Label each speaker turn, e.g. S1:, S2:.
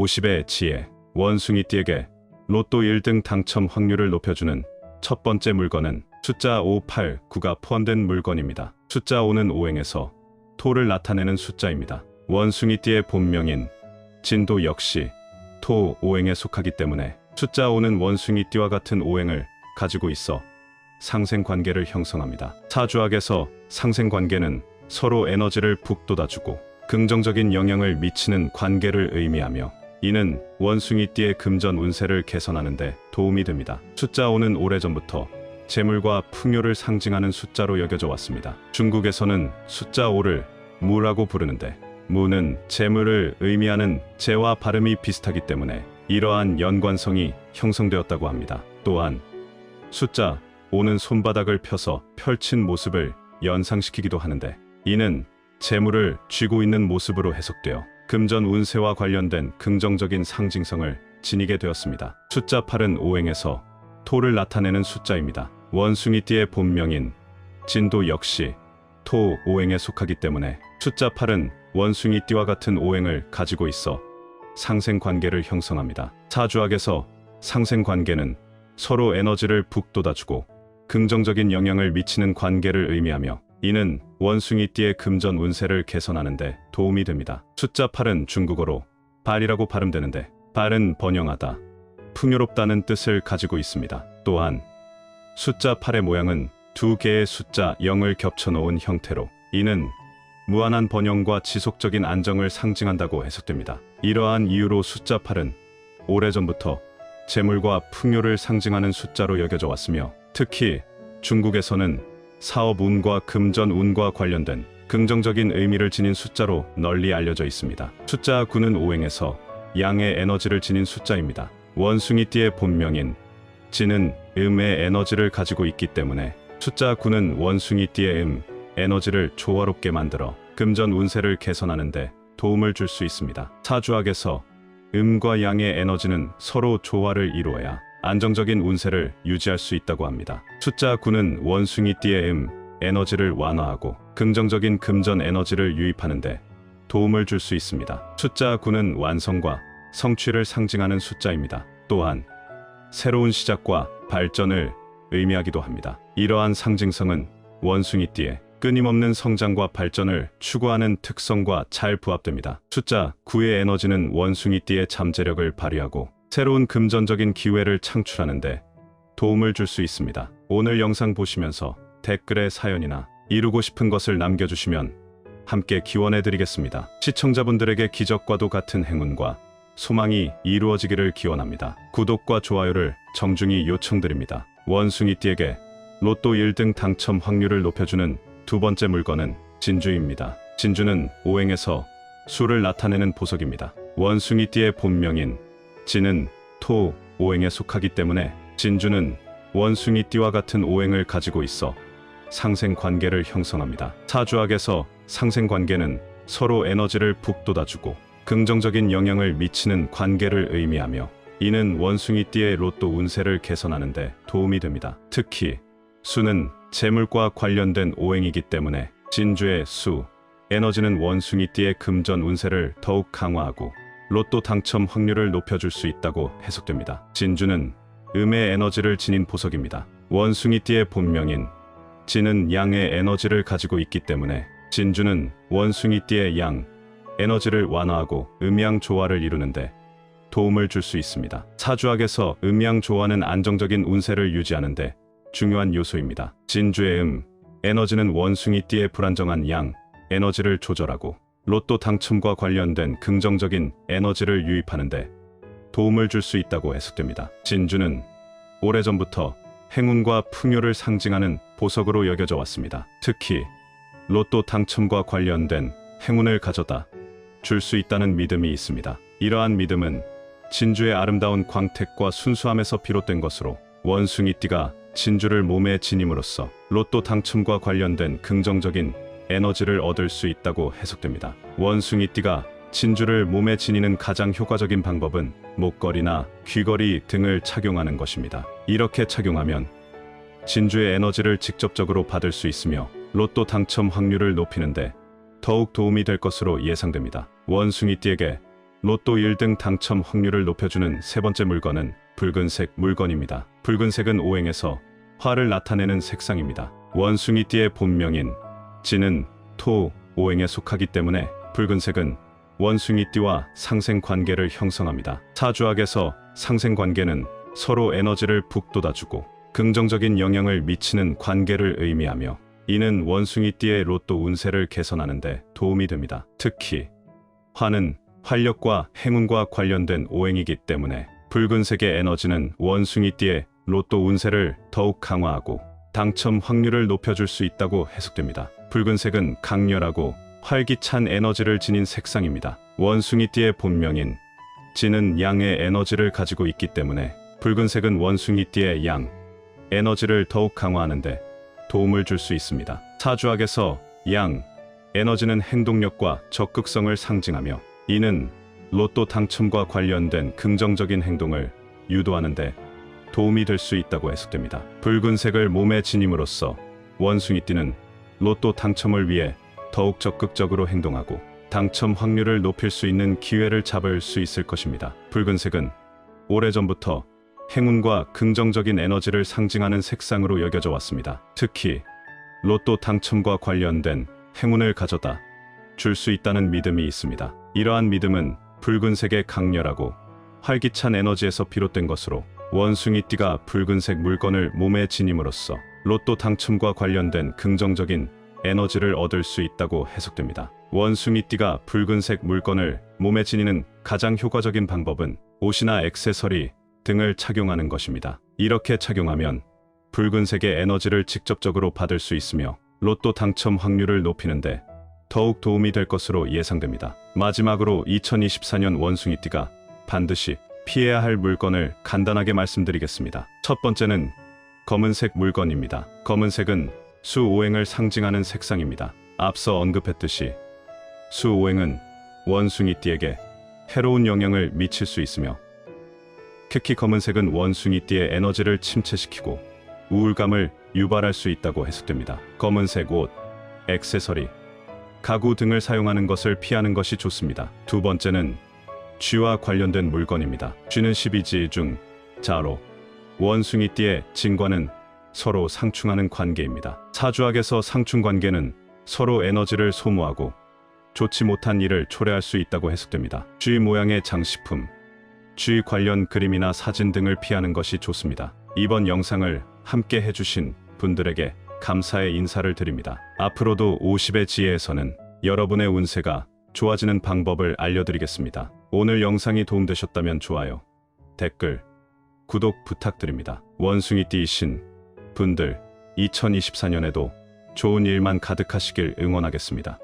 S1: 50의 지혜, 원숭이 띠에게 로또 1등 당첨 확률을 높여주는 첫 번째 물건은 숫자 5, 8, 9가 포함된 물건입니다. 숫자 5는 오행에서 토를 나타내는 숫자입니다. 원숭이 띠의 본명인 진도 역시 토 오행에 속하기 때문에 숫자 5는 원숭이 띠와 같은 오행을 가지고 있어 상생 관계를 형성합니다. 사주학에서 상생 관계는 서로 에너지를 북돋아주고 긍정적인 영향을 미치는 관계를 의미하며 이는 원숭이띠의 금전 운세를 개선하는데 도움이 됩니다. 숫자 5는 오래전부터 재물과 풍요를 상징하는 숫자로 여겨져 왔습니다. 중국에서는 숫자 5를 무라고 부르는데 무는 재물을 의미하는 재와 발음이 비슷하기 때문에 이러한 연관성이 형성되었다고 합니다. 또한 숫자 5는 손바닥을 펴서 펼친 모습을 연상시키기도 하는데 이는 재물을 쥐고 있는 모습으로 해석되어 금전 운세와 관련된 긍정적인 상징성을 지니게 되었습니다. 숫자 8은 오행에서 토를 나타내는 숫자입니다. 원숭이띠의 본명인 진도 역시 토 오행에 속하기 때문에 숫자 8은 원숭이띠와 같은 오행을 가지고 있어 상생 관계를 형성합니다. 사주학에서 상생 관계는 서로 에너지를 북돋아주고 긍정적인 영향을 미치는 관계를 의미하며 이는 원숭이띠의 금전 운세를 개선하는데 도움이 됩니다. 숫자 8은 중국어로 발이라고 발음되는데 발은 번영하다, 풍요롭다는 뜻을 가지고 있습니다. 또한 숫자 8의 모양은 두 개의 숫자 0을 겹쳐놓은 형태로 이는 무한한 번영과 지속적인 안정을 상징한다고 해석됩니다. 이러한 이유로 숫자 8은 오래전부터 재물과 풍요를 상징하는 숫자로 여겨져 왔으며 특히 중국에서는 사업 운과 금전 운과 관련된 긍정적인 의미를 지닌 숫자로 널리 알려져 있습니다. 숫자 9는 오행에서 양의 에너지를 지닌 숫자입니다. 원숭이띠의 본명인 진은 음의 에너지를 가지고 있기 때문에 숫자 9는 원숭이띠의 음, 에너지를 조화롭게 만들어 금전 운세를 개선하는 데 도움을 줄 수 있습니다. 사주학에서 음과 양의 에너지는 서로 조화를 이루어야 안정적인 운세를 유지할 수 있다고 합니다. 숫자 9는 원숭이 띠의 음, 에너지를 완화하고 긍정적인 금전 에너지를 유입하는데 도움을 줄 수 있습니다. 숫자 9는 완성과 성취를 상징하는 숫자입니다. 또한 새로운 시작과 발전을 의미하기도 합니다. 이러한 상징성은 원숭이띠의 끊임없는 성장과 발전을 추구하는 특성과 잘 부합됩니다. 숫자 9의 에너지는 원숭이띠의 잠재력을 발휘하고 새로운 금전적인 기회를 창출하는데 도움을 줄 수 있습니다. 오늘 영상 보시면서 댓글에 사연이나 이루고 싶은 것을 남겨주시면 함께 기원해 드리겠습니다. 시청자분들에게 기적과도 같은 행운과 소망이 이루어지기를 기원합니다. 구독과 좋아요를 정중히 요청드립니다. 원숭이띠에게 로또 1등 당첨 확률을 높여주는 두 번째 물건은 진주입니다. 진주는 오행에서 수를 나타내는 보석입니다. 원숭이띠의 본명인 진은 토 오행에 속하기 때문에 진주는 원숭이띠와 같은 오행을 가지고 있어 상생 관계를 형성합니다. 사주학에서 상생 관계는 서로 에너지를 북돋아주고 긍정적인 영향을 미치는 관계를 의미하며 이는 원숭이띠의 로또 운세를 개선하는 데 도움이 됩니다. 특히 수는 재물과 관련된 오행이기 때문에 진주의 수, 에너지는 원숭이띠의 금전 운세를 더욱 강화하고 로또 당첨 확률을 높여줄 수 있다고 해석됩니다. 진주는 음의 에너지를 지닌 보석입니다. 원숭이띠의 본명인 진은 양의 에너지를 가지고 있기 때문에 진주는 원숭이띠의 양, 에너지를 완화하고 음양 조화를 이루는데 도움을 줄 수 있습니다. 사주학에서 음양 조화는 안정적인 운세를 유지하는데 중요한 요소입니다. 진주의 음, 에너지는 원숭이띠의 불안정한 양, 에너지를 조절하고 로또 당첨과 관련된 긍정적인 에너지를 유입하는데 도움을 줄 수 있다고 해석됩니다. 진주는 오래전부터 행운과 풍요를 상징하는 보석으로 여겨져 왔습니다. 특히 로또 당첨과 관련된 행운을 가져다 줄 수 있다는 믿음이 있습니다. 이러한 믿음은 진주의 아름다운 광택과 순수함에서 비롯된 것으로 원숭이띠가 진주를 몸에 지님으로써 로또 당첨과 관련된 긍정적인 에너지를 얻을 수 있다고 해석됩니다. 원숭이띠가 진주를 몸에 지니는 가장 효과적인 방법은 목걸이나 귀걸이 등을 착용하는 것입니다. 이렇게 착용하면 진주의 에너지를 직접적으로 받을 수 있으며 로또 당첨 확률을 높이는데 더욱 도움이 될 것으로 예상됩니다. 원숭이띠에게 로또 1등 당첨 확률을 높여주는 세 번째 물건은 붉은색 물건입니다. 붉은색은 오행에서 화를 나타내는 색상입니다. 원숭이띠의 본명인 지는 토, 오행에 속하기 때문에 붉은색은 원숭이띠와 상생 관계를 형성합니다. 사주학에서 상생 관계는 서로 에너지를 북돋아주고 긍정적인 영향을 미치는 관계를 의미하며 이는 원숭이띠의 로또 운세를 개선하는 데 도움이 됩니다. 특히 화는 활력과 행운과 관련된 오행이기 때문에 붉은색의 에너지는 원숭이띠의 로또 운세를 더욱 강화하고 당첨 확률을 높여줄 수 있다고 해석됩니다. 붉은색은 강렬하고 활기찬 에너지를 지닌 색상입니다. 원숭이띠의 본명인 지는 양의 에너지를 가지고 있기 때문에 붉은색은 원숭이띠의 양 에너지를 더욱 강화하는데 도움을 줄 수 있습니다. 사주학에서 양 에너지는 행동력과 적극성을 상징하며 이는 로또 당첨과 관련된 긍정적인 행동을 유도하는데 도움이 될 수 있다고 해석됩니다. 붉은색을 몸에 지님으로써 원숭이띠는 로또 당첨을 위해 더욱 적극적으로 행동하고 당첨 확률을 높일 수 있는 기회를 잡을 수 있을 것입니다. 붉은색은 오래전부터 행운과 긍정적인 에너지를 상징하는 색상으로 여겨져 왔습니다. 특히 로또 당첨과 관련된 행운을 가져다 줄 수 있다는 믿음이 있습니다. 이러한 믿음은 붉은색의 강렬하고 활기찬 에너지에서 비롯된 것으로 원숭이띠가 붉은색 물건을 몸에 지님으로써 로또 당첨과 관련된 긍정적인 에너지를 얻을 수 있다고 해석됩니다. 원숭이띠가 붉은색 물건을 몸에 지니는 가장 효과적인 방법은 옷이나 액세서리 등을 착용하는 것입니다. 이렇게 착용하면 붉은색의 에너지를 직접적으로 받을 수 있으며 로또 당첨 확률을 높이는데 더욱 도움이 될 것으로 예상됩니다. 마지막으로 2024년 원숭이띠가 반드시 피해야 할 물건을 간단하게 말씀드리겠습니다. 첫 번째는 검은색 물건입니다. 검은색은 수오행을 상징하는 색상입니다. 앞서 언급했듯이 수오행은 원숭이띠에게 해로운 영향을 미칠 수 있으며 특히 검은색은 원숭이띠의 에너지를 침체시키고 우울감을 유발할 수 있다고 해석됩니다. 검은색 옷, 액세서리, 가구 등을 사용하는 것을 피하는 것이 좋습니다. 두 번째는 쥐와 관련된 물건입니다. 쥐는 12지 중 자로, 원숭이띠의 진과는 서로 상충하는 관계입니다. 사주학에서 상충 관계는 서로 에너지를 소모하고 좋지 못한 일을 초래할 수 있다고 해석됩니다. 쥐 모양의 장식품, 쥐 관련 그림이나 사진 등을 피하는 것이 좋습니다. 이번 영상을 함께 해주신 분들에게 감사의 인사를 드립니다. 앞으로도 50의 지혜에서는 여러분의 운세가 좋아지는 방법을 알려드리겠습니다. 오늘 영상이 도움되셨다면 좋아요, 댓글, 구독 부탁드립니다. 원숭이띠이신 분들 2024년에도 좋은 일만 가득하시길 응원하겠습니다.